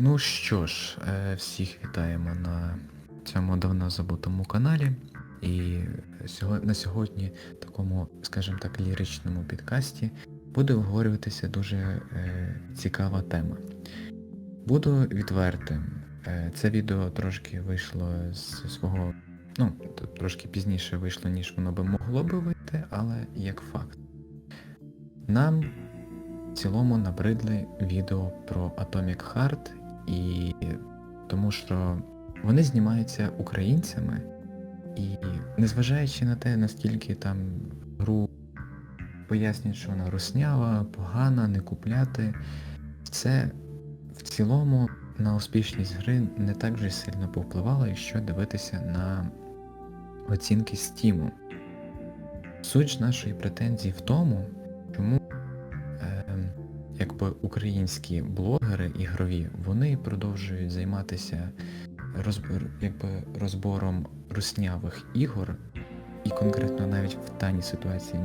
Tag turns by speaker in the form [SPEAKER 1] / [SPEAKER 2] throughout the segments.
[SPEAKER 1] Ну що ж, е, всіх вітаємо на цьому давно забутому каналі. І на сьогодні, такому, скажімо так, ліричному підкасті, буде обговорюватися дуже е, цікава тема. Буду відвертим. Е, це відео трошки вийшло з свого. Ну, трошки пізніше вийшло, ніж воно би могло би вийти, але як факт. Нам в цілому набридли відео про Atomic Heart і тому що вони знімаються українцями, і незважаючи на те, наскільки там гру пояснюють, що вона руснява, погана, не купляти, це в цілому на успішність гри не так вже сильно повпливало, якщо дивитися на оцінки Steam. Суть нашої претензії в тому, українські блогери ігрові, вони продовжують займатися розбор, якби розбором руснявих ігор, і конкретно навіть в даній ситуації,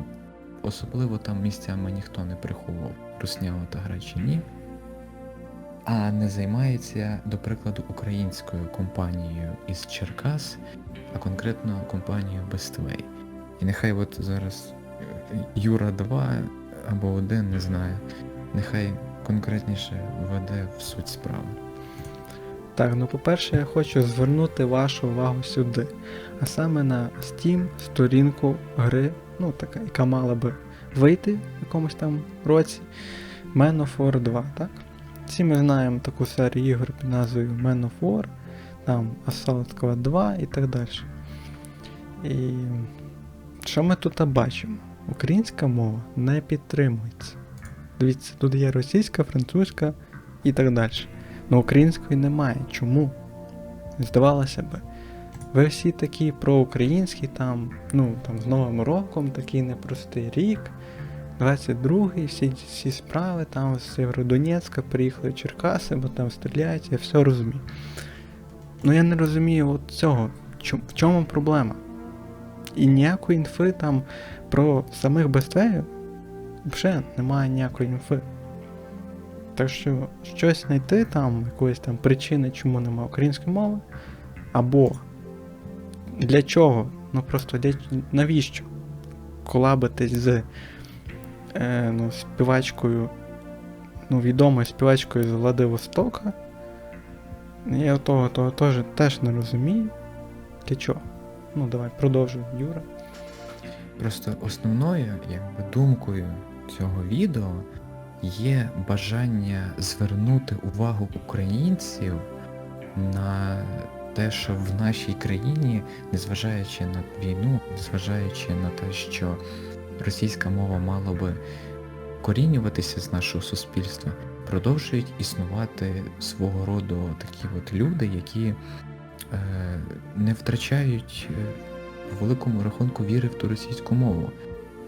[SPEAKER 1] особливо там місцями ніхто не приховував, руснява та гра чи ні, а не займається, до прикладу, українською компанією із Черкас, а конкретно компанією Bestway. І нехай от зараз е, Юра 2 або 1, не знаю, нехай конкретніше введе в суть справи.
[SPEAKER 2] Так, ну по-перше, я хочу звернути вашу увагу сюди, а саме на Steam сторінку гри, ну така, яка мала би вийти в якомусь там році. Man of War 2, так? Всі ми знаємо таку серію ігор під назвою Man of War, там Assault Squad 2 і так далі. І що ми тут бачимо? Українська мова не підтримується. Дивіться, тут є російська, французька і так далі. Но української немає. Чому? Здавалося би. Ви всі такі проукраїнські, там, ну, там з Новим роком, такий непростий рік. 22-й, всі всі справи, там з Сєвєродонецька приїхали в Черкаси, бо там стріляють, я все розумію. Ну я не розумію от цього. В чому проблема? І ніякої інфи там про самих Бествеїв вже немає ніякої інфи. Так що щось знайти там, якоїсь там причини, чому немає української мови, або для чого? Ну просто для, навіщо колабитись з е, ну, співачкою, ну, відомою співачкою з Владивостока. Я того, того теж не розумію. Для чого? Ну, давай, продовжуй, Юра.
[SPEAKER 1] Просто основною якби, думкою цього відео є бажання звернути увагу українців на те, що в нашій країні, незважаючи на війну, незважаючи на те, що російська мова мала би корінюватися з нашого суспільства, продовжують існувати свого роду такі от люди, які не втрачають е, по великому рахунку віри в ту російську мову.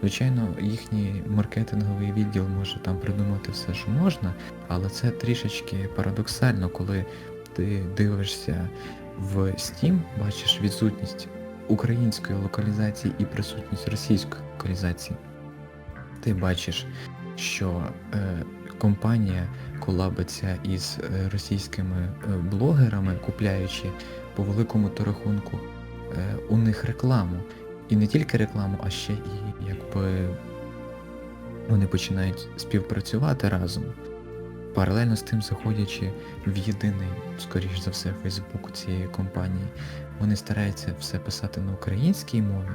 [SPEAKER 1] Звичайно, їхній маркетинговий відділ може там придумати все, що можна, але це трішечки парадоксально, коли ти дивишся в Steam, бачиш відсутність української локалізації і присутність російської локалізації. Ти бачиш, що е, компанія колабиться із е, російськими е, блогерами, купляючи по великому то рахунку е, у них рекламу. І не тільки рекламу, а ще і якби вони починають співпрацювати разом. Паралельно з тим заходячи в єдиний, скоріш за все, Фейсбук цієї компанії, вони стараються все писати на українській мові,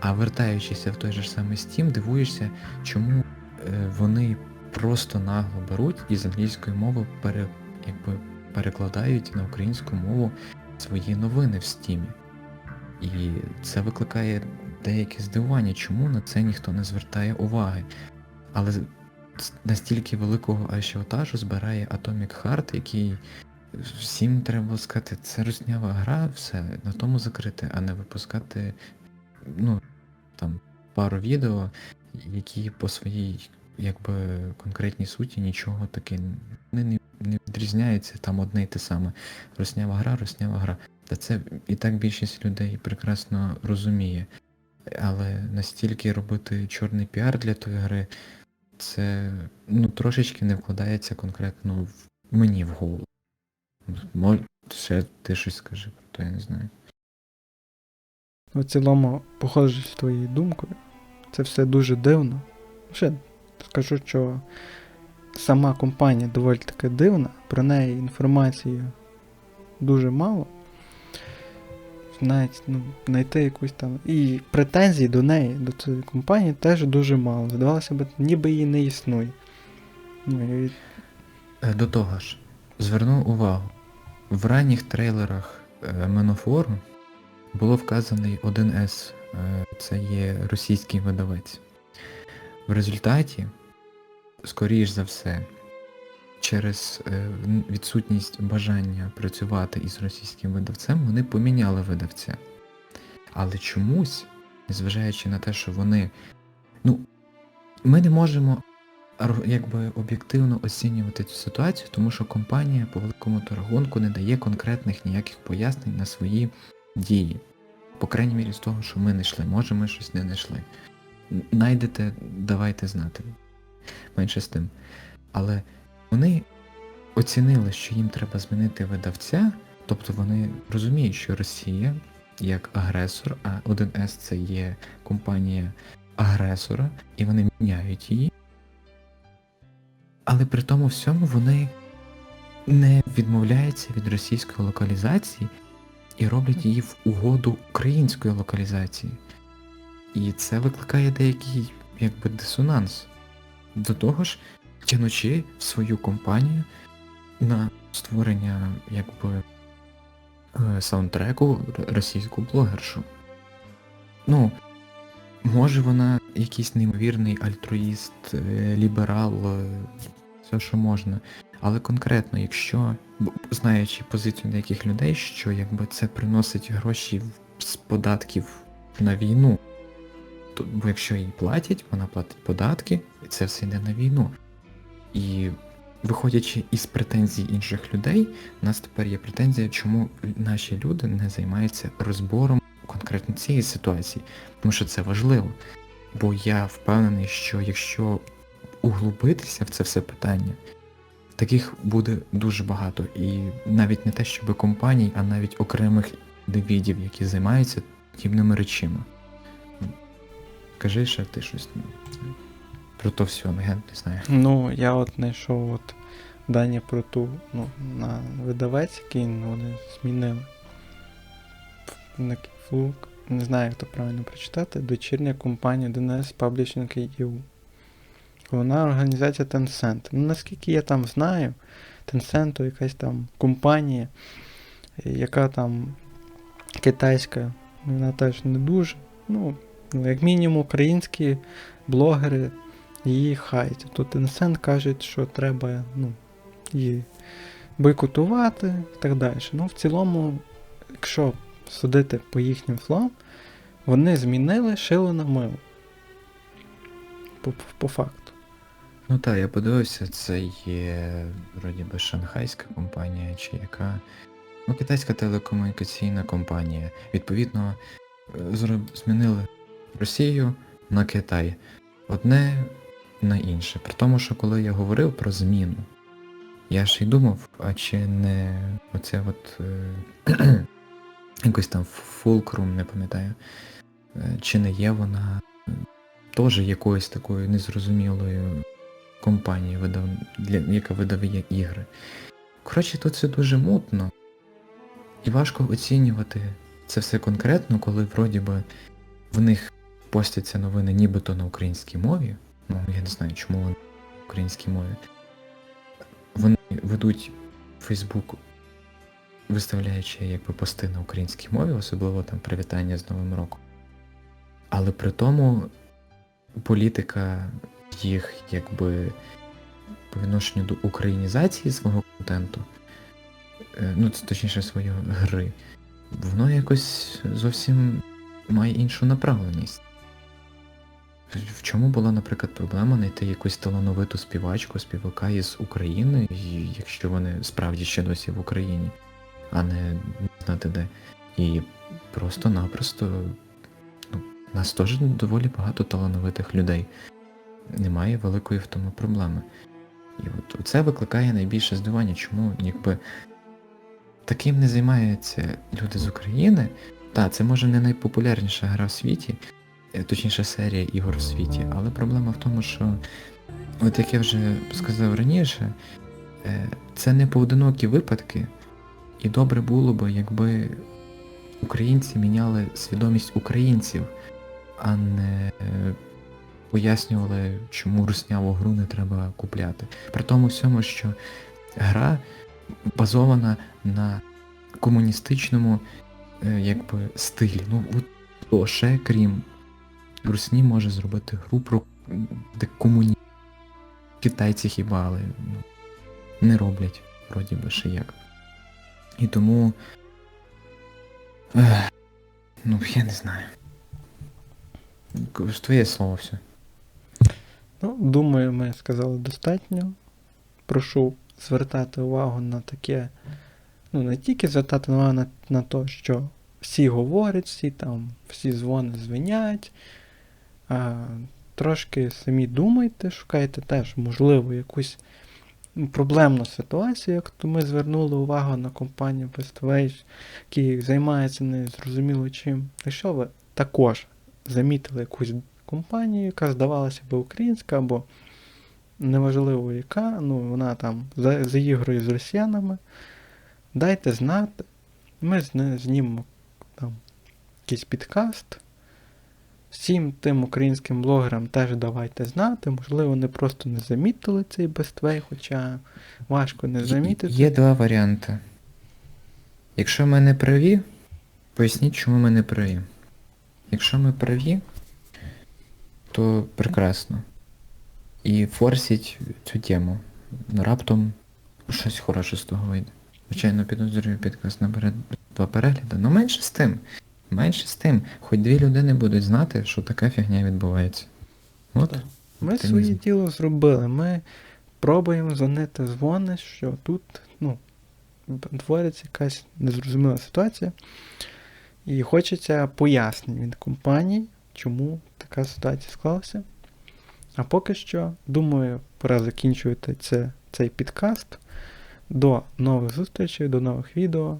[SPEAKER 1] а вертаючися в той же самий Steam, дивуєшся, чому е, вони просто нагло беруть і з англійської мови пере, якби, перекладають на українську мову свої новини в Steam. І це викликає деяке здивування, чому на це ніхто не звертає уваги. Але настільки великого ажіотажу збирає Atomic Heart, який всім треба сказати, це руснява гра, все, на тому закрити, а не випускати ну, там, пару відео, які по своїй якби конкретній суті нічого таки не, не там одне й те саме. Руснява гра, руснява гра. Та це і так більшість людей прекрасно розуміє. Але настільки робити чорний піар для тої гри, це ну, трошечки не вкладається конкретно в мені в голову. Мож... Ще ти щось скажи про то, я не знаю.
[SPEAKER 2] В цілому, погоджуюсь з твоєю думкою. Це все дуже дивно. Ще скажу, що сама компанія доволі таки дивна, про неї інформації дуже мало. Навіть ну, знайти якусь там. І претензій до неї, до цієї компанії теж дуже мало. Здавалося б, ніби її не існує. Ну, і
[SPEAKER 1] Е, До того ж, зверну увагу, в ранніх трейлерах Менофору було вказаний 1С, е, це є російський видавець. В результаті, скоріш за все, через е, відсутність бажання працювати із російським видавцем, вони поміняли видавця. Але чомусь, незважаючи на те, що вони. Ну, ми не можемо якби об'єктивно оцінювати цю ситуацію, тому що компанія по великому рахунку не дає конкретних ніяких пояснень на свої дії. По крайній мірі з того, що ми не йшли. Може ми щось не знайшли. Найдете, давайте знати. Менше з тим. Але вони оцінили, що їм треба змінити видавця, тобто вони розуміють, що Росія як агресор, а 1С це є компанія агресора, і вони міняють її. Але при тому всьому вони не відмовляються від російської локалізації і роблять її в угоду української локалізації. І це викликає деякий якби дисонанс. До того ж, тянучи свою компанію на створення якби е, саундтреку російську блогершу. Ну, може вона якийсь неймовірний альтруїст, е, ліберал, е, все що можна. Але конкретно, якщо, знаючи позицію деяких людей, що якби це приносить гроші з податків на війну, то, бо якщо їй платять, вона платить податки, і це все йде на війну. І виходячи із претензій інших людей, у нас тепер є претензія, чому наші люди не займаються розбором конкретно цієї ситуації. Тому що це важливо. Бо я впевнений, що якщо углубитися в це все питання, таких буде дуже багато. І навіть не те, щоб компаній, а навіть окремих індивідів, які займаються подібними речима. Кажи ще ти щось ну, про то все, ну я не знаю.
[SPEAKER 2] Ну, я от знайшов от дані про ту, ну, на видавець, який ну, вони змінили. На Флук, не знаю, як то правильно прочитати, дочірня компанія DNS Publishing EU. Вона організація Tencent. Ну, наскільки я там знаю, Tencent то якась там компанія, яка там китайська, вона теж не дуже. Ну, ну, як мінімум, українські блогери її хаять. Тут Tencent кажуть, що треба ну, її бойкотувати і так далі. Ну, в цілому, якщо судити по їхнім словам, вони змінили шило на мило. По, по факту.
[SPEAKER 1] Ну так, я подивився, це є вроді би шанхайська компанія чи яка. Ну, китайська телекомунікаційна компанія. Відповідно, е, зроб- змінили Росію на Китай. Одне на інше. При тому, що коли я говорив про зміну, я ж і думав, а чи не оце от е, якось там фулкрум, не пам'ятаю, е, чи не є вона е, теж якоюсь такою незрозумілою компанією, видав... для... яка видаває ігри. Коротше, тут все дуже мутно. І важко оцінювати це все конкретно, коли вроді би в них постяться новини нібито на українській мові. Ну, я не знаю, чому вони на українській мові. Вони ведуть Фейсбук, виставляючи якби пости на українській мові, особливо там привітання з Новим роком. Але при тому політика їх якби по відношенню до українізації свого контенту, е, ну точніше своєї гри, воно якось зовсім має іншу направленість. В чому була, наприклад, проблема знайти якусь талановиту співачку, співака із України, якщо вони справді ще досі в Україні, а не знати де. І просто-напросто ну, нас теж доволі багато талановитих людей. Немає великої в тому проблеми. І от це викликає найбільше здивування, чому якби таким не займаються люди з України. Так, це може не найпопулярніша гра в світі, точніше серія ігор в світі, але проблема в тому, що, от як я вже сказав раніше, е, це не поодинокі випадки, і добре було би, якби українці міняли свідомість українців, а не е, пояснювали, чому русняву гру не треба купляти. При тому всьому, що гра базована на комуністичному е, якби, стилі. Ну, хто ще, крім Русні, може зробити гру про м, де комуні. Китайці хіба, але не роблять, вроді би ще як. І тому. Ну, я не знаю. Твоє слово все.
[SPEAKER 2] Ну, думаю, ми сказали достатньо. Прошу звертати увагу на таке. Ну, не тільки звертати увагу на, на те, що всі говорять, всі там, всі дзвони звенять. А трошки самі думайте, шукайте теж, можливо, якусь ну, проблемну ситуацію, як то ми звернули увагу на компанію Westwage, які займаються незрозуміло чим. Якщо ви також замітили якусь компанію, яка здавалася би українська, або неважливо яка, ну вона там за- заігрує з росіянами, дайте знати. Ми знімемо там якийсь підкаст. Всім тим українським блогерам теж давайте знати. Можливо, вони просто не замітили цей бествей, хоча важко не замітити.
[SPEAKER 1] Є два варіанти. Якщо ми не праві, поясніть, чому ми не праві. Якщо ми праві, то прекрасно. І форсіть цю тему. Раптом щось хороше з того вийде. Звичайно, підозрюю підказ набере два перегляди. Ну менше з тим. Менше з тим. Хоч дві людини будуть знати, що така фігня відбувається. От.
[SPEAKER 2] Так. Ми
[SPEAKER 1] оптимізм.
[SPEAKER 2] своє діло зробили. Ми пробуємо дзвонити дзвони, що тут, ну, твориться якась незрозуміла ситуація. І хочеться пояснень від компанії, чому така ситуація склалася. А поки що, думаю, пора закінчувати це, цей підкаст. До нових зустрічей, до нових відео.